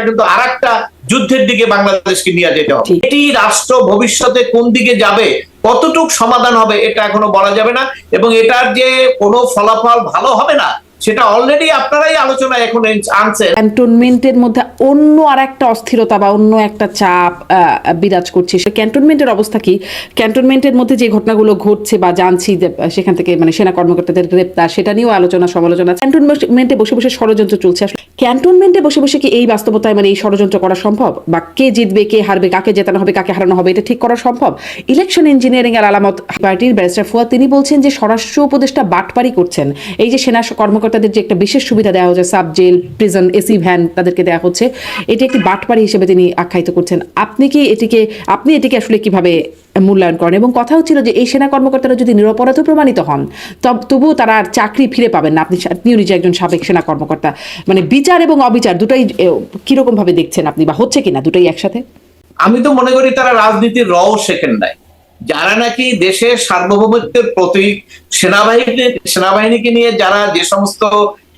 সেটা কিন্তু আর একটা যুদ্ধের দিকে বাংলাদেশকে নিয়ে যেতে হবে। এটি রাষ্ট্র ভবিষ্যতে কোন দিকে যাবে কতটুক সমাধান হবে এটা এখনও বলা যাবে না। এবং এটার যে কোনো ফলাফল ভালো হবে না সেটা অলরেডি আপনারাই আলোচনায় এখন আনছেন। ক্যান্টনমেন্টের মধ্যে অন্য আর একটা অস্থিরতা বা অন্য একটা চাপ বিরাজ করছে। সে ক্যান্টনমেন্টের অবস্থা কি? ক্যান্টনমেন্টের মধ্যে যে ঘটনাগুলো ঘটছে বা জানছি সেখান থেকে মানে সেনা কর্মকর্তাদের গ্রেপ্তার, সেটা নিয়েও আলোচনা, সমালোচনা। ক্যান্টনমেন্টে বসে বসে ষড়যন্ত্র চলছে। ক্যান্টনমেন্টে বসে বসে কি এই বাস্তবতায় মানে এই ষড়যন্ত্র করা সম্ভব? বা কে জিতবে, কে হারবে, কাকে জেতানো হবে, কাকে হারানো হবে, এটা ঠিক করা সম্ভব? ইলেকশন ইঞ্জিনিয়ারিং এর আলামত, পার্টির ব্যারিস্টার ফুয়াদ, তিনি বলছেন যে স্বরাষ্ট্র উপদেষ্টা বাটপারি করছেন। এই যে সেনা কর্মকর্তাদের যে একটা বিশেষ সুবিধা দেওয়া হচ্ছে sub jail prison AC van তাদেরকে দেওয়া হচ্ছে, এটি একটি বাটপারি হিসেবে তিনি আখ্যায়িত করছেন। আপনি কি এটিকে, আপনি এটিকে আসলে কীভাবে মূল্যায়ন করেন? এবং কথা হচ্ছিল যে এই সেনা কর্মকর্তারা যদি নিরপরাধ প্রমাণিত হন, তব- তবুও তারা আর চাকরি ফিরে পাবেন না। আপনি আপনিও নিজে একজন সাবেক সেনা কর্মকর্তা। মানে বিচার এবং অবিচার দুটাই কীরকম ভাবে দেখছেন আপনি বা হচ্ছে কিনা দুটাই একসাথে? আমি তো মনে করি তারা রাজনীতির রও শেখেন নাই। যারা নাকি দেশের সার্বভৌমত্বের প্রতীক সেনাবাহিনী সেনাবাহিনীকে নিয়ে যারা যে সমস্ত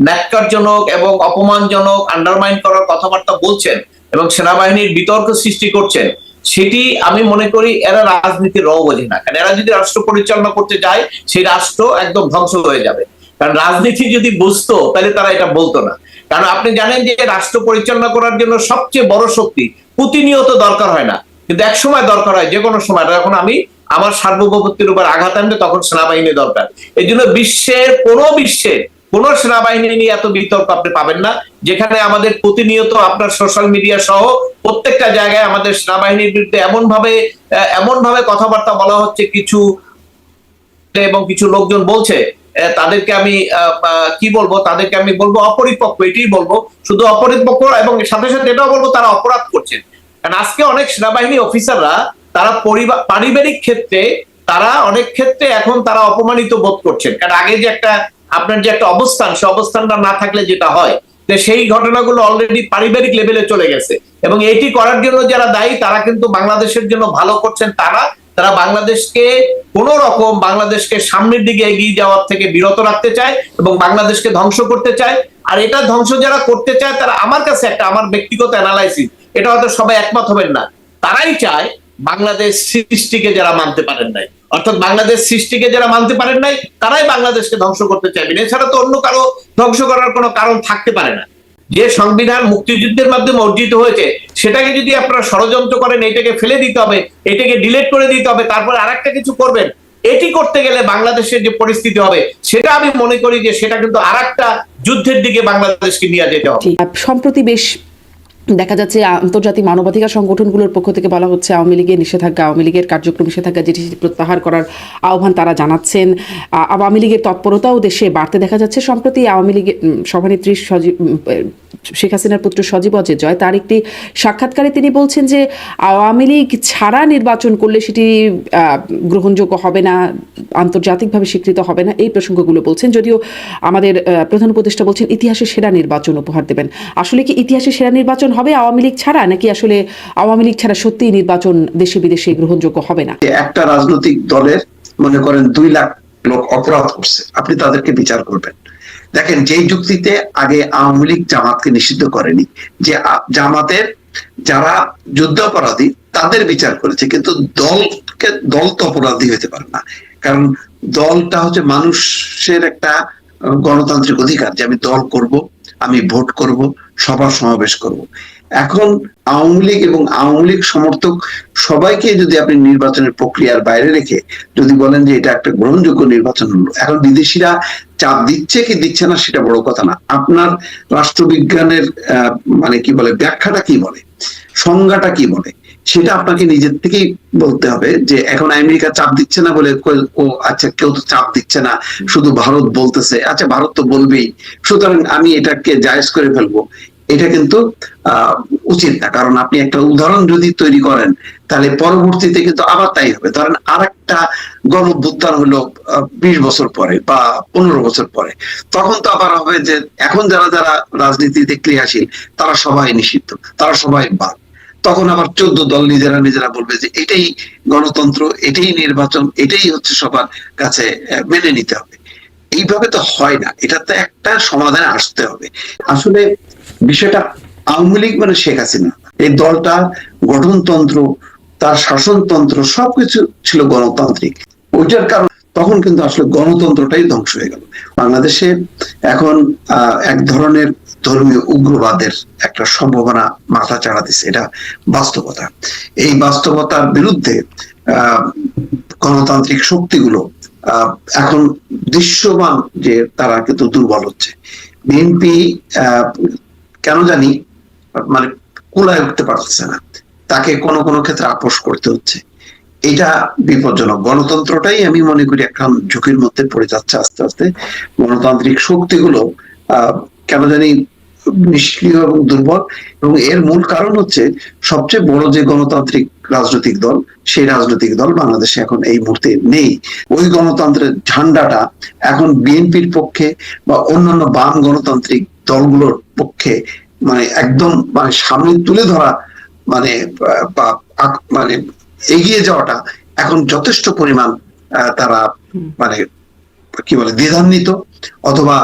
ন্যাক্কারজনক এবং অপমানজনক আন্ডারমাইন করার কথাবার্তা বলছেন এবং সেনাবাহিনীর বিতর্ক সৃষ্টি করছেন, সেটি আমি মনে করি এরা রাজনীতির র বোঝে না। কারণ এরা যদি রাষ্ট্র পরিচালনা করতে যায় সেই রাষ্ট্র একদম ধ্বংস হয়ে যাবে। কারণ রাজনীতি যদি বুঝতো, তাহলে তারা এটা বলতো না। কারণ আপনি জানেন যে রাষ্ট্র পরিচালনা করার জন্য সবচেয়ে বড় শক্তি প্রতিনিয়ত দরকার হয় না। কিন্তু এক সময় দরকার হয় যে কোনো সময়, যখন আমি আমার সার্বভৌমত্বের উপর আঘাত আনবে তখন সেনাবাহিনী দরকার। এই জন্য বিশ্বের কোনো বিশ্বের কোন সেনাবাহিনী নিয়ে এত বিতর্ক আপনি পাবেন না, যেখানে আমাদের প্রতিনিয়ত আপনার সোশ্যাল মিডিয়া সহ প্রত্যেকটা জায়গায় আমাদের সেনাবাহিনীর বিরুদ্ধে এমন ভাবে এমন ভাবে কথাবার্তা বলা হচ্ছে, কিছু এবং কিছু লোকজন বলছে তাদেরকে আমি কি বলব, তাদেরকে আমি বলব অপরিপক্ক, এটাই বলব, শুধু অপরিপক্ক এবং সাথে সাথে এটাও বলব তারা অপরাধ করছেন। কারণ আজকে অনেক সেনাবাহিনী অফিসাররা তারা পরিবার পারিবারিক ক্ষেত্রে, তারা অনেক ক্ষেত্রে এখন তারা অপমানিত বোধ করছেন। কারণ আগে যে একটা, আপনার যে একটা অবস্থান, সে অবস্থানটা না থাকলে যেটা হয়, যে সেই ঘটনাগুলো অলরেডি পারিবারিক লেভেলে চলে গেছে। এবং এটি করার জন্য যারা দায়ী, তারা কিন্তু বাংলাদেশের জন্য ভালো করছেন। তারা তারা বাংলাদেশকে কোন রকম বাংলাদেশকে সামনের দিকে এগিয়ে যাওয়ার থেকে বিরত রাখতে চায় এবং বাংলাদেশকে ধ্বংস করতে চায়। আর এটা ধ্বংস যারা করতে চায়, তারা আমার কাছে একটা, আমার ব্যক্তিগত অ্যানালাইসিস এটা হয়তো সবাই একমত হবেন না। তারাই চায় বাংলাদেশ সৃষ্টিকে যারা মানতে পারেন নাই। অর্থাৎ বাংলাদেশ সৃষ্টিকে যারা মানতে পারেন নাই, তারাই বাংলাদেশকে ধ্বংস করতে চাইবেন। এছাড়া তো অন্য কারও ধ্বংস করার কোনো কারণ থাকতে পারে না। যে সংবিধান মুক্তিযুদ্ধের মাধ্যমে অর্জিত হয়েছে, সেটাকে যদি আপনারা ষড়যন্ত্র করেন, এটাকে ফেলে দিতে হবে, এটাকে ডিলেট করে দিতে হবে, তারপর আরেকটা কিছু করবেন, এটি করতে গেলে বাংলাদেশের যে পরিস্থিতি হবে, সেটা আমি মনে করি যে সেটা কিন্তু আরেকটা যুদ্ধের দিকে বাংলাদেশকে নিয়ে যেতে হবে। সম্প্রতি বেশ দেখা যাচ্ছে আন্তর্জাতিক মানবাধিকার সংগঠনগুলোর পক্ষ থেকে বলা হচ্ছে আওয়ামী লীগের নিষেধাজ্ঞা, আওয়ামী লীগের কার্যক্রম নিষেধাজ্ঞা যেটি প্রত্যাহার করার আহ্বান তারা জানাচ্ছেন। আওয়ামী লীগের তৎপরতাও দেশে বাড়তে দেখা যাচ্ছে। সম্প্রতি আওয়ামী লীগের সভানেত্রী সজীব শেখ হাসিনার পুত্র সজীব অজয় জয় তার একটি সাক্ষাৎকারে তিনি বলছেন যে, আওয়ামী লীগ ছাড়া নির্বাচন করলে সেটি গ্রহণযোগ্য হবে না, আন্তর্জাতিকভাবে স্বীকৃত হবে না, এই প্রসঙ্গগুলো বলছেন। যদিও আমাদের প্রধান উপদেষ্টা বলছেন ইতিহাসে সেরা নির্বাচন উপহার দেবেন। আসলে কি ইতিহাসে সেরা নির্বাচন হবে আওয়ামী লীগ ছাড়া? নাকি আসলে আওয়ামী লীগ ছাড়া সত্যিই নির্বাচন দেশে বিদেশে গ্রহণযোগ্য হবে না? একটা রাজনৈতিক দলের, মনে করেন, দুই লাখ লোক অপরাধ করছে। আপনি তাদেরকে বিচার করবেন। দেখেন, যেই যুক্তিতে আগে আওয়ামী লীগ জামাতকে নিষিদ্ধ করেনি, যে জামাতের যারা যুদ্ধাপরাধী, তাদের বিচার করেছে। কিন্তু দলকে, দল তো অপরাধী হতে পারে না। কারণ দলটা হচ্ছে মানুষের একটা গণতান্ত্রিক অধিকার যে আমি দল করব আমি ভোট করব, সভা সমাবেশ করব। এখন আওয়ামী লীগ এবং আওয়ামী লীগ সমর্থক সবাইকে যদি আপনি নির্বাচনের প্রক্রিয়ার বাইরে রেখে যদি বলেন যে এটা একটা গ্রহণযোগ্য নির্বাচন হলো, এখন বিদেশিরা চাপ দিচ্ছে কি দিচ্ছে না সেটা বড় কথা না। আপনার রাষ্ট্রবিজ্ঞানের মানে কি বলে, ব্যাখ্যাটা কি বলে? সংজ্ঞাটা কি বলে? সেটা আপনাকে নিজের থেকেই বলতে হবে যে এখন আমেরিকা চাপ দিচ্ছে না বলে ও আচ্ছা কেউ তো চাপ দিচ্ছে না, শুধু ভারত বলতেছে। আচ্ছা ভারত তো বলবেই। সুতরাং আমি এটাকে জায়েজ করে ফেলব। এটা কিন্তু, আহ, উচিত না। কারণ আপনি একটা উদাহরণ যদি তৈরি করেন, তাহলে পরবর্তীতে কিন্তু আবার তাই হবে। ধরেন আর একটা গণ হলো বিশ বছর পরে বা পনেরো বছর পরে। তখন তো আবার হবে যে এখন যারা যারা রাজনীতিতে ক্রিয়াশীল, তারা সবাই নিষিদ্ধ, তারা সবাই বাদ। তখন আবার চোদ্দ দল নিজেরা নিজেরা বলবে যে এটাই গণতন্ত্র, এটাই নির্বাচন, এটাই হচ্ছে সবার কাছে মেনে নিতে হবে। এইভাবে তো হয় না। এটা তো একটা সমাধানে আসতে হবে। আসলে বিষয়টা আওয়ামী লীগ মানে শেখ হাসিনা। এই দলটা গঠনতন্ত্র, তার শাসনতন্ত্র সবকিছু ছিল গণতান্ত্রিক। ওইটার কারণ তখন কিন্তু আসলে গণতন্ত্রটাই ধ্বংস হয়ে গেল। বাংলাদেশে এখন এক ধরনের ধর্মীয় উগ্রবাদের একটা সম্ভাবনা মাথা চাড়া দিচ্ছে এটা বাস্তবতা। এই বাস্তবতার বিরুদ্ধে গণতান্ত্রিক শক্তিগুলো এখন দৃশ্যমান যে তারা কিন্তু দুর্বল হচ্ছে। বিএনপি কেন জানি মানে কুলায় উঠতে পারতেছে না। তাকে কোনো কোনো ক্ষেত্রে আপোষ করতে হচ্ছে। এটা বিপজ্জনক। গণতন্ত্রটাই আমি মনে করি এখন ঝুঁকির মধ্যে পড়ে যাচ্ছে আস্তে আস্তে। গণতান্ত্রিক শক্তিগুলো আহ, কেন জানি নিষ্ক্রিয় এবং দুর্বল, এবং এর মূল কারণ হচ্ছে সবচেয়ে বড় যে গণতান্ত্রিক রাজনৈতিক দল, সেই রাজনৈতিক দল বাংলাদেশে এখন এই মুহূর্তে নেই। ওই গণতন্ত্রের ঝান্ডাটা এখন বিএনপির পক্ষে বা অন্যান্য বাম গণতান্ত্রিক দলগুলোর পক্ষে মানে একদম মানে সামনে তুলে ধরা মানে বা মানে এগিয়ে যাওয়াটা এখন যথেষ্ট পরিমাণ তারা মানে কি বলে দ্বিধান্বিত, অথবা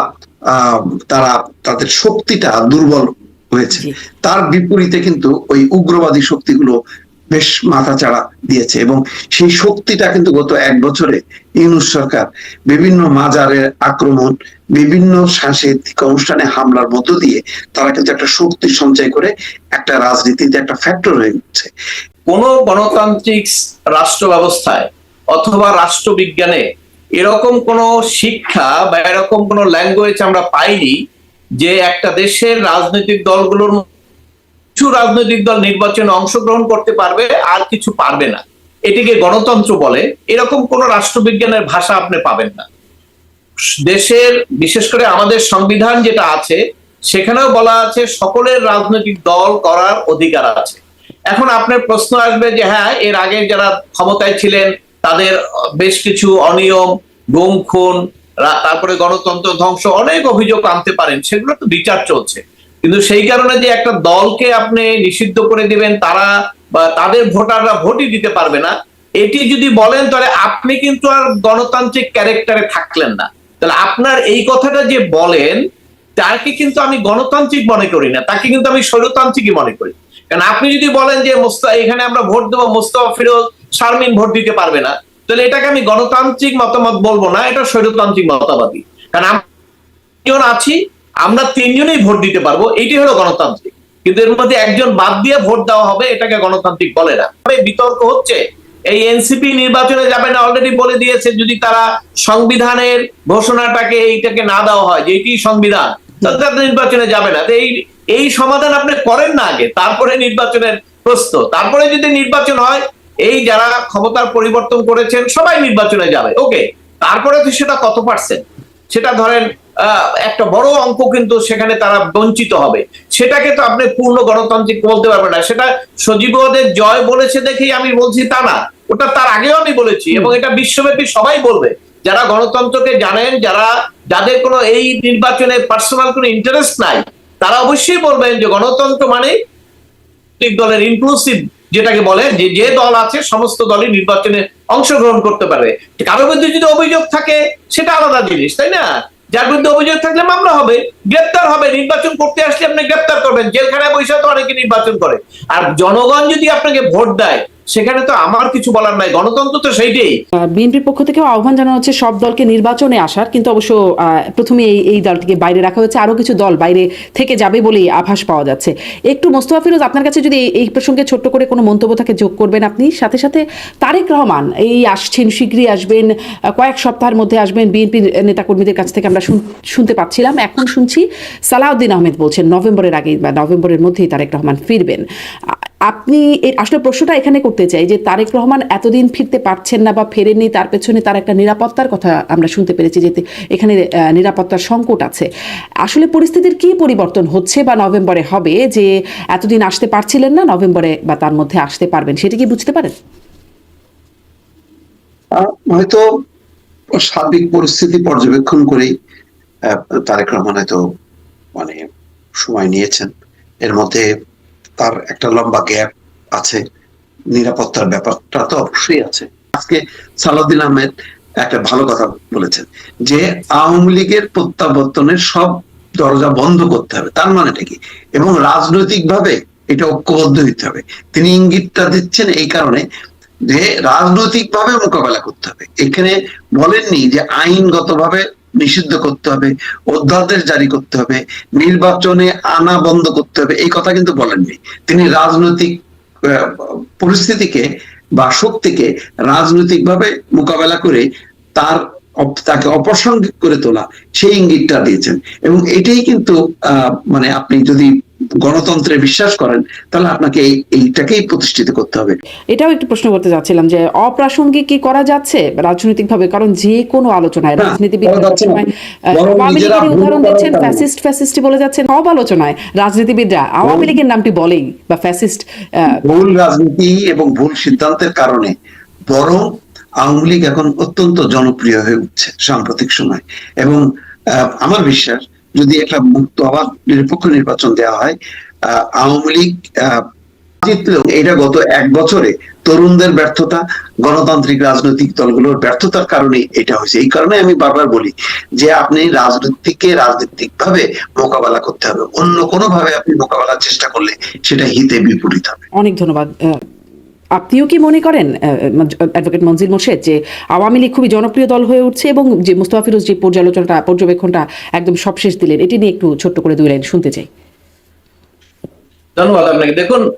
তারা তাদের শক্তিটা দুর্বল হয়েছে। তার বিপরীতে কিন্তু ওই উগ্রবাদী শক্তিগুলো বেশ মাথাচাড়া দিয়েছে এবং সেই শক্তিটা কিন্তু গত এক বছরে ইউনুস সরকার বিভিন্ন মাজারের আক্রমণ বিভিন্ন সাংস্কৃতিক অনুষ্ঠানে হামলার মধ্য দিয়ে তারা কিন্তু একটা শক্তি সঞ্চয় করে একটা রাজনীতিতে একটা ফ্যাক্টর হয়ে উঠছে। কোন গণতান্ত্রিক রাষ্ট্র ব্যবস্থায় অথবা রাষ্ট্রবিজ্ঞানে এরকম কোন শিক্ষা বা এরকম কোন ল্যাঙ্গুয়েজ আমরা পাইনি যে একটা দেশের রাজনৈতিক দলগুলোর কিছু রাজনৈতিক দল নির্বাচনে অংশগ্রহণ করতে পারবে আর কিছু পারবে না। এটিকে গণতন্ত্র বলে। এরকম কোন রাষ্ট্রবিজ্ঞানের ভাষা আপনি পাবেন না। দেশের, বিশেষ করে আমাদের সংবিধান যেটা আছে, সেখানেও বলা আছে সকলের রাজনৈতিক দল করার অধিকার আছে। এখন আপনার প্রশ্ন আসবে যে হ্যাঁ এর আগে যারা ক্ষমতায় ছিলেন তাদের বেশ কিছু অনিয়ম গুম খুন তারপরে গণতন্ত্র ধ্বংস, অনেক অভিযোগ আনতে পারেন, সেগুলো তো বিচার চলছে। কিন্তু সেই কারণে যে একটা দলকে আপনি নিষিদ্ধ করে দিবেন, তারা বা তাদের ভোটাররা ভোটই দিতে পারবে না, এটি যদি বলেন তাহলে আপনি কিন্তু আর গণতান্ত্রিক ক্যারেক্টারে থাকলেন না। তাহলে আপনার এই কথাটা যে বলেন, তাকে কিন্তু আমি গণতান্ত্রিক মনে করি না, তাকে কিন্তু আমি স্বৈরতান্ত্রিকই মনে করি। কারণ আপনি যদি বলেন যে মোস্তা এখানে আমরা ভোট দেবো মোস্তফা ফিরোজ শারমিন ভোট দিতে পারবে না। তাহলে এটাকে আমি গণতান্ত্রিক মতামত বলব না, এটা স্বৈরতান্ত্রিক মতামতই কারণ আমরা আছি, আমরা তিনজনেই ভোট দিতে পারব এইটি হলো গণতান্ত্রিক। কিন্তু এর মধ্যে একজন বাদ দিয়ে ভোট দেওয়া হবে, এটাকে গণতান্ত্রিক বলে না। বিতর্ক হচ্ছে, এই এনসিপি নির্বাচনে যাবে না অলরেডি বলে দিয়েছে, যদি তারা সংবিধানের ঘোষণাটাকে এইটাকে না দেওয়া হয়, যে এটি সংবিধান তারা নির্বাচনে যাবে না। এই এই সমাধান আপনি করেন না আগে, তারপরে নির্বাচনের প্রশ্ন। তারপরে যদি নির্বাচন হয় এই যারা ক্ষমতার পরিবর্তন করেছেন, সবাই নির্বাচনে যাবে। ওকে, তারপরে তো সেটা কত পার্সেন্ট সেটা ধরেন একটা বড় অঙ্ক কিন্তু সেখানে তারা বঞ্চিত হবে। সেটাকে তো আপনি পূর্ণ গণতান্ত্রিক বলতে পারবেন না। সেটা সজীবদের জয় বলেছে দেখেই আমি বলছি তা না। ওটা তার আগেও আমি বলেছি এবং এটা বিশ্বব্যাপী সবাই বলবে। যারা গণতন্ত্রকে জানেন, যারা, যাদের কোনো এই নির্বাচনে পার্সোনাল কোনো ইন্টারেস্ট নাই, তারা অবশ্যই বলবেন যে গণতন্ত্র মানে দলের ইনক্লুসিভ যেটাকে বলে যে যে দল আছে, সমস্ত দলই নির্বাচনে অংশগ্রহণ করতে পারে কারোর বিরুদ্ধে যদি অভিযোগ থাকে, সেটা আলাদা জিনিস, তাই না? যার বিরুদ্ধে অভিযোগ থাকলে মামলা হবে, গ্রেপ্তার হবে, নির্বাচন করতে আসলে আপনি গ্রেপ্তার করবেন। জেলখানায় তো অনেকে নির্বাচন করে। আর জনগণ যদি আপনাকে ভোট দেয় সেখানে তো আমার কিছু বলার নাই, গণতন্ত্র তো সেইটাই। বিএনপির পক্ষ থেকেও আহ্বান জানানো হচ্ছে সব দলকে নির্বাচনে আসার, কিন্তু অবশ্য প্রথমে এই এই দলটিকে বাইরে রাখা হয়েছে আরও কিছু দল বাইরে থেকে যাবে বলেই আভাস পাওয়া যাচ্ছে। একটু মোস্তফা ফিরোজ, আপনার কাছে যদি এই- প্রসঙ্গে ছোট্ট করে কোনো মন্তব্য থাকে, যোগ করবেন আপনি। সাথে সাথে তারেক রহমান, এই আসছেন, শীঘ্রই আসবেন কয়েক সপ্তাহের মধ্যে আসবেন বিএনপির নেতাকর্মীদের কাছ থেকে আমরা শুন- শুনতে পাচ্ছিলাম, এখন শুনছি সালাউদ্দিন আহমেদ বলছেন, নভেম্বরের আগেই বা নভেম্বরের মধ্যেই তারেক রহমান ফিরবেন। আপনি আসলে প্রশ্নটা এখানে করতে চাই যে তারেক রহমান এতদিন ফিরতে পারছেন না বা ফেরেননি, তার পেছনে তার একটা নিরাপত্তার কথা আমরা শুনতে পেরেছি যে এখানে নিরাপত্তার সংকট আছে। আসলে পরিস্থিতির কি পরিবর্তন হচ্ছে বা নভেম্বরে হবে যে এতদিন আসতে পারছিলেন না, নভেম্বরে বা তার মধ্যে আসতে পারবেন, সেটা কি বুঝতে পারেন? হয়তো সার্বিক পরিস্থিতি পর্যবেক্ষণ করেই তারেক রহমান হয়তো মানে সময় নিয়েছেন। এর মধ্যে তার একটা লম্বা গ্যাপ আছে, নিরাপত্তার ব্যাপারটা তো অবশ্যই আছে। আজকে সালাউদ্দিন আহমেদ একটা ভালো কথা বলেছেন যে আওয়ামী লীগের প্রত্যাবর্তনের সব দরজা বন্ধ করতে হবে। তার মানেটা কি? এবং রাজনৈতিকভাবে এটা ঐক্যবদ্ধ হইতে হবে। তিনি ইঙ্গিতটা দিচ্ছেন এই কারণে যে রাজনৈতিকভাবে মোকাবেলা করতে হবে। এখানে বলেননি যে আইনগতভাবে নিষিদ্ধ করতে হবে, অধ্যাদেশ জারি করতে হবে, নির্বাচনে আনা বন্ধ করতে হবে, এই কথা কিন্তু বলেননি। তিনি রাজনৈতিক পরিস্থিতিকে বা শক্তিকে রাজনৈতিকভাবে মোকাবেলা করে তার তাকে অপ্রাসঙ্গিক করে তোলা, সেই ইঙ্গিতটা দিয়েছেন। এবং এটাই কিন্তু মানে আপনি যদি গণতন্ত্রে বিশ্বাস করেন তাহলে আপনাকে এইটাকেই প্রতিষ্ঠিত করতে হবে। এটাও একটু প্রশ্ন করতে যাচ্ছিলাম যে অপ্রাসঙ্গিক কি করা যাচ্ছে রাজনৈতিকভাবে? কারণ যে কোনো আলোচনায় রাজনীতিবিদ আওয়ামী লীগের উদাহরণ দিচ্ছেন ফ্যাসিস্ট ফ্যাসিস্ট বলে যাচ্ছেন সব আলোচনায়। রাজনীতিবিদরা আওয়ামী লীগের নামটি বলেই বা ফ্যাসিস্ট ভুল রাজনীতি এবং ভুল সিদ্ধান্তের কারণে বরং আওয়ামী লীগ এখন অত্যন্ত জনপ্রিয় হয়ে উঠছে সাম্প্রতিক সময়। এবং আমার বিশ্বাস যদি একটা মুক্ত আবার নিরপেক্ষ নির্বাচন দেওয়া হয় আওয়ামী লীগ জিতলেও এটা গত এক বছরে তরুণদের ব্যর্থতা, গণতান্ত্রিক রাজনৈতিক দলগুলোর ব্যর্থতার কারণে এটা হয়েছে। এই কারণে আমি বারবার বলি যে আপনি রাজনীতিকে রাজনৈতিক ভাবে মোকাবেলা করতে হবে। অন্য কোনো ভাবে আপনি মোকাবেলার চেষ্টা করলে সেটা হিতে বিপরীত হবে। অনেক ধন্যবাদ আপনিও কি মনে করেন অ্যাডভোকেট মঞ্জিল মোর্শেদ, যে আওয়ামী লীগ খুবই জনপ্রিয় দল হয়ে উঠছে এবং যে মুস্তফা ফিরোজ যে পর্যালোচনাটা, পর্যবেক্ষণটা একদম সবশেষ দিলেন, এটি নিয়ে একটু ছোট্ট করে দুই লাইন শুনতে চাই। ধন্যবাদ আপনাকে। দেখুন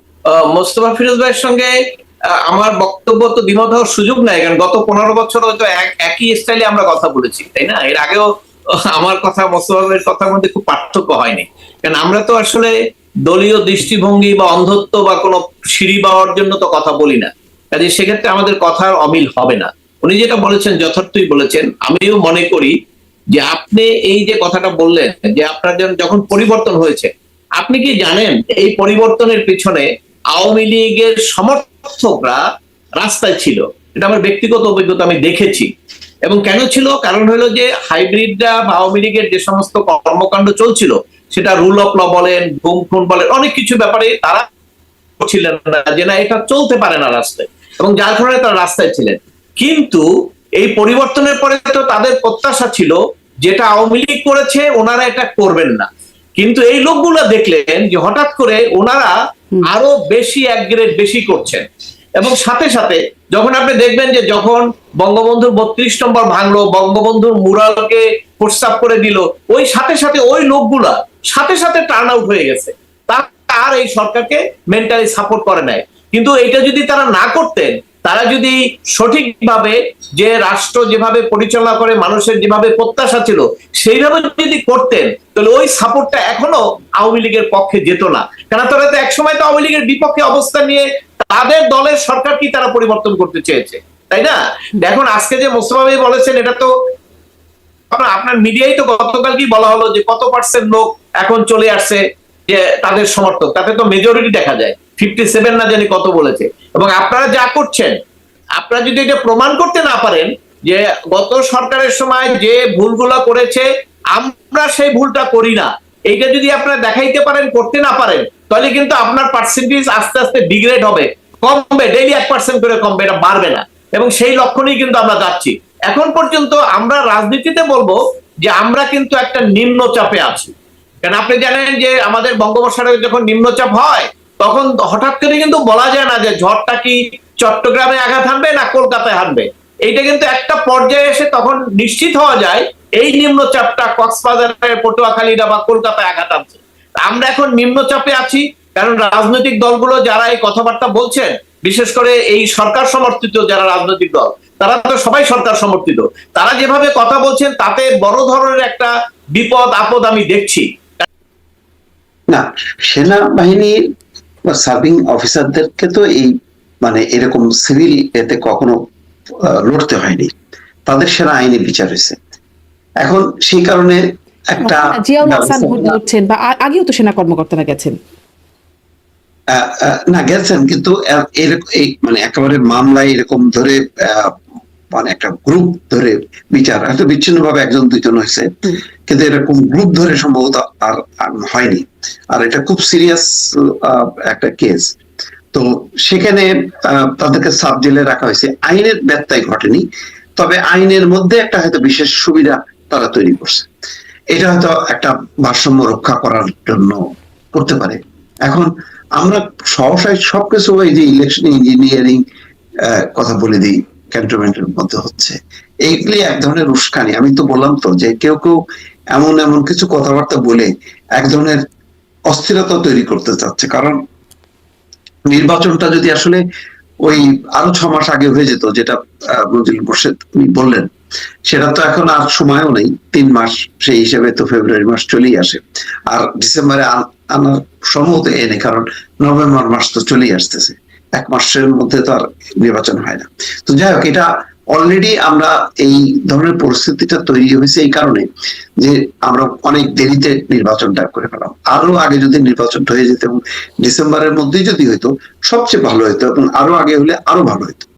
মোস্তফা ফিরোজ ভাইয়ের সঙ্গে আমার বক্তব্য তো দ্বিমত হওয়ার সুযোগ নাই, কারণ গত পনেরো বছর হয়তো এক- একই স্টাইলে আমরা কথা বলেছি, তাই না? এর আগেও আমার কথা, মোস্তফা ভাইয়ের কথার মধ্যে খুব পার্থক্য হয়নি। কারণ আমরা তো আসলে দলীয় দৃষ্টিভঙ্গি বা অন্ধত্ব বা কোনো সিঁড়ি পাওয়ার জন্য তো কথা বলি না। কাজে সেক্ষেত্রে আমাদের কথার অমিল হবে না। উনি যেটা বলেছেন, যথার্থই বলেছেন, আমিও মনে করি যে আপনি এই যে কথাটা বললেন, যে আপনার যখন পরিবর্তন হয়েছে, আপনি কি জানেন এই পরিবর্তনের পিছনে আওয়ামী লীগের সমর্থকরা রাস্তায় ছিল? এটা আমার ব্যক্তিগত অভিজ্ঞতা, আমি দেখেছি। এবং কেন ছিল? কারণ হলো যে হাইব্রিডরা বা আওয়ামী লীগের যে সমস্ত কর্মকাণ্ড চলছিল সেটা রুল অফ ল বলেন গুম খুন বলেন অনেক কিছু ব্যাপারে তারা ছিলেন না যে না এটা চলতে পারে না রাস্তায়। এবং যার কারণে তারা রাস্তায় ছিলেন। কিন্তু এই পরিবর্তনের পরে তো তাদের প্রত্যাশা ছিল যেটা আওয়ামী লীগ করেছে ওনারা এটা করবেন না। কিন্তু এই লোকগুলো দেখলেন যে হঠাৎ করে ওনারা আরও বেশি এক গ্রেড বেশি করছেন। এবং সাথে সাথে যখন আপনি দেখবেন যে যখন বঙ্গবন্ধুর বত্রিশ নম্বর ভাঙলো বঙ্গবন্ধুর মুরালকে প্রস্তাব করে দিল ওই সাথে সাথে ওই লোকগুলা সাথে সাথে টার্ন আউট হয়ে গেছে। তারা আর এই সরকারকে মেন্টালি সাপোর্ট করে নাই। কিন্তু এটা যদি তারা না করতেন, তারা যদি সঠিকভাবে যে রাষ্ট্র যেভাবে পরিচালনা করে, মানুষের যেভাবে প্রত্যাশা ছিল, সেইভাবে যদি করতেন, তাহলে ওই সাপোর্টটা এখনও আওয়ামী লীগের পক্ষে যেত না। কেন তারা তো একসময় তো আওয়ামী লীগের বিপক্ষে অবস্থান নিয়ে তাদের দলের সরকার কি তারা পরিবর্তন করতে চেয়েছে? তাই না? এখন আজকে যে মোস্তফা ভাই বলেছেন, এটা তো আপনার আপনার মিডিয়ায় তো গতকালকেই বলা হলো যে কত পার্সেন্ট লোক এখন চলে আসছে যে তাদের সমর্থক, তাতে তো মেজরিটি দেখা যায়। ফিফটি সেভেন না জানি কত বলেছে। এবং আপনারা যা করছেন, আপনারা যদি এটা প্রমাণ করতে না পারেন যে গত সরকারের সময় যে ভুলগুলো করেছে, আমরা সেই ভুলটা করি না। এইটা যদি আপনারা দেখাইতে পারেন, করতে না পারেন, তাহলে কিন্তু আপনার পার্সেন্টেজ আস্তে আস্তে ডিগ্রেড হবে। কমবে ডেইলি এক পার্সেন্ট করে কমবে, এটা বাড়বে না। এবং সেই লক্ষণেই কিন্তু আমরা যাচ্ছি। এখন পর্যন্ত আমরা রাজনীতিতে বলব যে আমরা কিন্তু একটা নিম্ন চাপে আছি। কারণ আপনি জানেন যে আমাদের বঙ্গোপসাগরে যখন নিম্নচাপ হয়, তখন হঠাৎ করে কিন্তু বলা যায় না যে ঝড়টা কি চট্টগ্রামে আঘাত হানবে না কলকাতায় হানবে। এইটা কিন্তু একটা পর্যায়ে এসে তখন নিশ্চিত হওয়া যায়, এই নিম্নচাপটা কক্সবাজারের পটুয়াখালীরা বা কলকাতায় আঘাত আনছে আমরা এখন নিম্নচাপে আছি, কারণ রাজনৈতিক দলগুলো যারা এই কথাবার্তা বলছেন, বিশেষ করে এই সরকার সমর্থিত যারা রাজনৈতিক দল, তারা তো সবাই সরকার সমর্থিত। তারা যেভাবে কথা বলছেন, তাতে বড় ধরনের একটা বিপদ, আপদ আমি দেখছি। না সেনাবাহিনীর বা সার্ভিং অফিসারদেরকে তো এই মানে এরকম সিভিল এতে কখনো লড়তে হয়নি। তাদের সেনা আইনে বিচার হয়েছে। এখন সেই কারণে একটা ব্যবস্থা- হচ্ছেন বা আগেও তো সেনা কর্মকর্তারা গেছেন। না গেছেন কিন্তু মানে একেবারে মামলায় এরকম ধরে মানে একটা গ্রুপ ধরে বিচার। হয়তো বিচ্ছিন্ন ভাবে একজন, দুইজন হয়েছে। কিন্তু এরকম গ্রুপ ধরে সম্ভবত আর হয়নি। আর এটা খুব সিরিয়াস একটা কেস তো সেখানে তাদেরকে সাব জেলে রাখা হয়েছে। আইনের ব্যত্যয় ঘটেনি। তবে আইনের মধ্যে একটা হয়তো বিশেষ সুবিধা তারা তৈরি করছে। এটা হয়তো একটা ভারসাম্য রক্ষা করার জন্য করতে পারে। এখন আমরা সহসায় সবকিছু এই যে ইলেকশন ইঞ্জিনিয়ারিং কথা বলে দিই। ক্যান্টনমেন্টের মধ্যে হচ্ছে। এইগুলি এক ধরনের উস্কানি। আমি তো বললাম তো যে কেউ কেউ এমন এমন কিছু কথাবার্তা বলে এক ধরনের অস্থিরতা তৈরি করতে চাচ্ছে। কারণ নির্বাচনটা যদি আসলে ওই আরও ছ মাস আগে হয়ে যেত, যেটা নজরুল মোর্শেদ বললেন, সেটা তো এখন আর সময়ও নেই। তিন মাস সেই হিসেবে তো ফেব্রুয়ারি মাস চলেই আসে। আর ডিসেম্বরে আন- আনার সম্ভবত এনে কারণ নভেম্বর মাস তো চলেই আসতেছে। এক মাসের মধ্যে তো আর নির্বাচন হয় না। তো যাই হোক, এটা অলরেডি আমরা এই ধরনের পরিস্থিতিটা তৈরি হয়েছে এই কারণে যে আমরা অনেক দেরিতে নির্বাচনটা করে ফেলাম। আরও আগে যদি নির্বাচনটা হয়ে যেত এবং ডিসেম্বরের মধ্যেই যদি হইতো, সবচেয়ে ভালো হতো এবং আরও আগে হলে আরও ভালো হতো